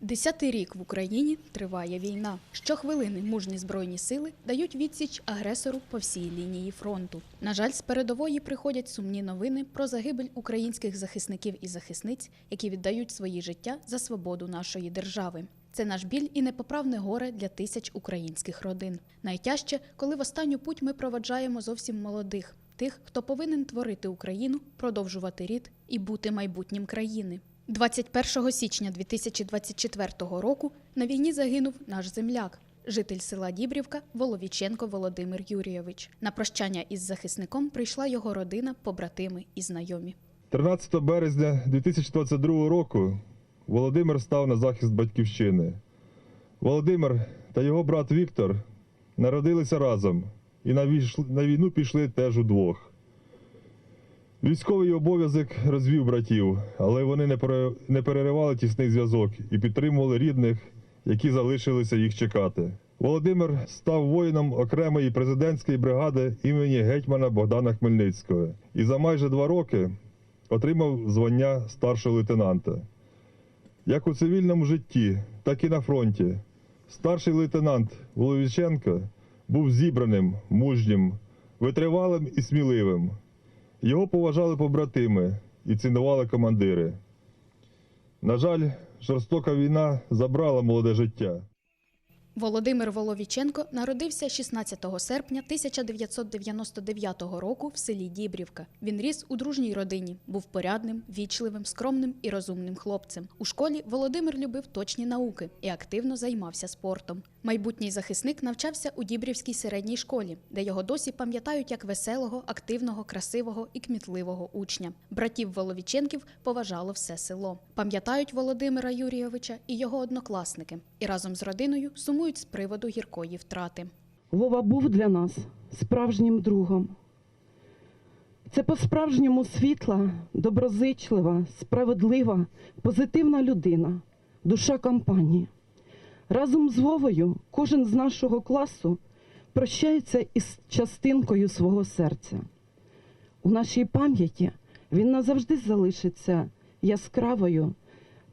Десятий рік в Україні триває війна. Щохвилини мужні збройні сили дають відсіч агресору по всій лінії фронту. На жаль, з передової приходять сумні новини про загибель українських захисників і захисниць, які віддають свої життя за свободу нашої держави. Це наш біль і непоправне горе для тисяч українських родин. Найтяжче, коли в останню путь ми проваджаємо зовсім молодих, тих, хто повинен творити Україну, продовжувати рід і бути майбутнім країни. 21 січня 2024 року на війні загинув наш земляк, житель села Дібрівка Воловіченко Володимир Юрійович. На прощання із захисником прийшла його родина, побратими і знайомі. 13 березня 2022 року Володимир став на захист батьківщини. Володимир та його брат Віктор народилися разом і на війну пішли теж удвох. Військовий обов'язок розвів братів, але вони не переривали тісний зв'язок і підтримували рідних, які залишилися їх чекати. Володимир став воїном окремої президентської бригади імені гетьмана Богдана Хмельницького і за майже два роки отримав звання старшого лейтенанта. Як у цивільному житті, так і на фронті. Старший лейтенант Воловіченко був зібраним, мужнім, витривалим і сміливим. Його поважали побратими і цінували командири. На жаль, жорстока війна забрала молоде життя. Володимир Воловіченко народився 16 серпня 1999 року в селі Дібрівка. Він ріс у дружній родині, був порядним, вічливим, скромним і розумним хлопцем. У школі Володимир любив точні науки і активно займався спортом. Майбутній захисник навчався у Дібрівській середній школі, де його досі пам'ятають як веселого, активного, красивого і кмітливого учня. Братів Воловіченків поважало все село. Пам'ятають Володимира Юрійовича і його однокласники, і разом з родиною сумують з приводу гіркої втрати. Вова був для нас справжнім другом. Це по-справжньому світла, доброзичлива, справедлива, позитивна людина, душа компанії. Разом з Вовою кожен з нашого класу прощається із частинкою свого серця. У нашій пам'яті він назавжди залишиться яскравою,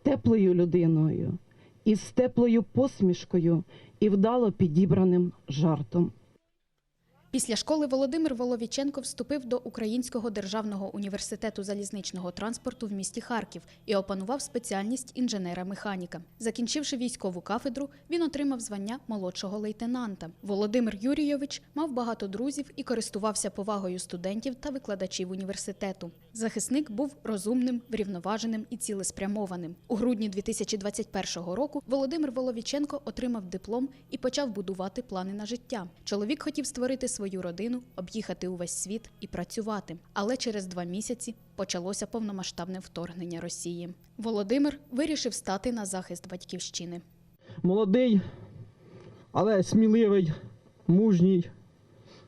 теплою людиною, із теплою посмішкою і вдало підібраним жартом. Після школи Володимир Воловіченко вступив до Українського державного університету залізничного транспорту в місті Харків і опанував спеціальність інженера-механіка. Закінчивши військову кафедру, він отримав звання молодшого лейтенанта. Володимир Юрійович мав багато друзів і користувався повагою студентів та викладачів університету. Захисник був розумним, врівноваженим і цілеспрямованим. У грудні 2021 року Володимир Воловіченко отримав диплом і почав будувати плани на життя. Чоловік хотів створити свою родину, об'їхати увесь світ і працювати. Але через два місяці почалося повномасштабне вторгнення Росії. Володимир вирішив стати на захист батьківщини. молодий, але сміливий, мужній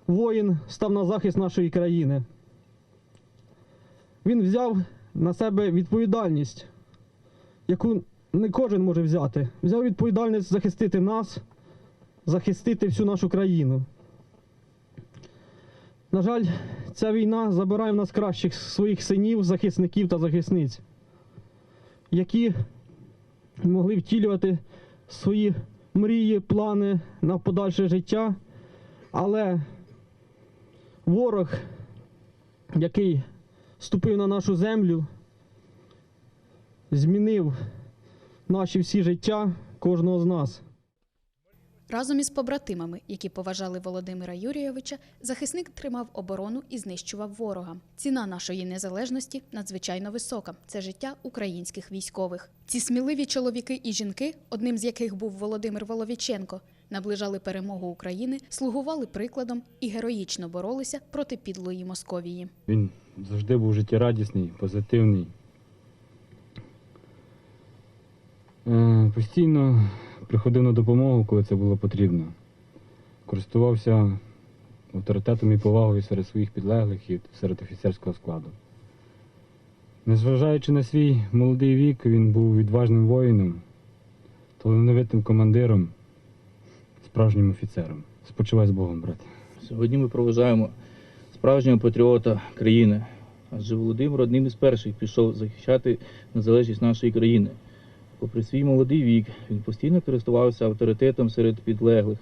воїн став на захист нашої країни. Він взяв на себе відповідальність, яку не кожен може взяти. Взяв відповідальність захистити нас, захистити всю нашу країну. На жаль, ця війна забирає в нас кращих своїх синів, захисників та захисниць, які могли втілювати свої мрії, плани на подальше життя. Але ворог, який ступив на нашу землю, змінив наші всі життя кожного з нас. Разом із побратимами, які поважали Володимира Юрійовича, захисник тримав оборону і знищував ворога. Ціна нашої незалежності надзвичайно висока. Це життя українських військових. Ці сміливі чоловіки і жінки, одним з яких був Володимир Воловіченко, наближали перемогу України, слугували прикладом і героїчно боролися проти підлої Московії. Він завжди був життєрадісний, позитивний. Е, Постійно приходив на допомогу, коли це було потрібно. Користувався авторитетом і повагою серед своїх підлеглих і серед офіцерського складу. Незважаючи на свій молодий вік, він був відважним воїном, талановитим командиром, справжнім офіцером. Спочивай з Богом, брате. Сьогодні ми проважаємо справжнього патріота країни. Адже Володимир одним із перших пішов захищати незалежність нашої країни. Попри свій молодий вік, він постійно користувався авторитетом серед підлеглих,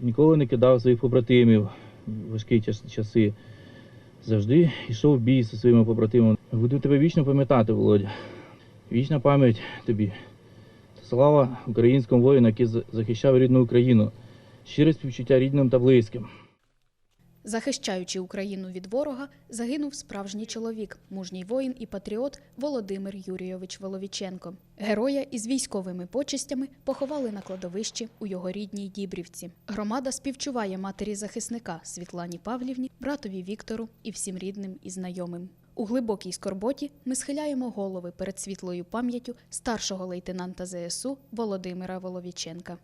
ніколи не кидав своїх побратимів в важкі часи. Завжди йшов в бій зі своїми побратимами. Буду тебе вічно пам'ятати, Володя. Вічна пам'ять тобі. Слава українському воїну, який захищав рідну Україну. Щире співчуття рідним та близьким. Захищаючи Україну від ворога, загинув справжній чоловік, мужній воїн і патріот Володимир Юрійович Воловіченко. Героя із військовими почестями поховали на кладовищі у його рідній Дібрівці. Громада співчуває матері захисника Світлані Павлівні, братові Віктору і всім рідним і знайомим. У глибокій скорботі ми схиляємо голови перед світлою пам'яттю старшого лейтенанта ЗСУ Володимира Воловіченка.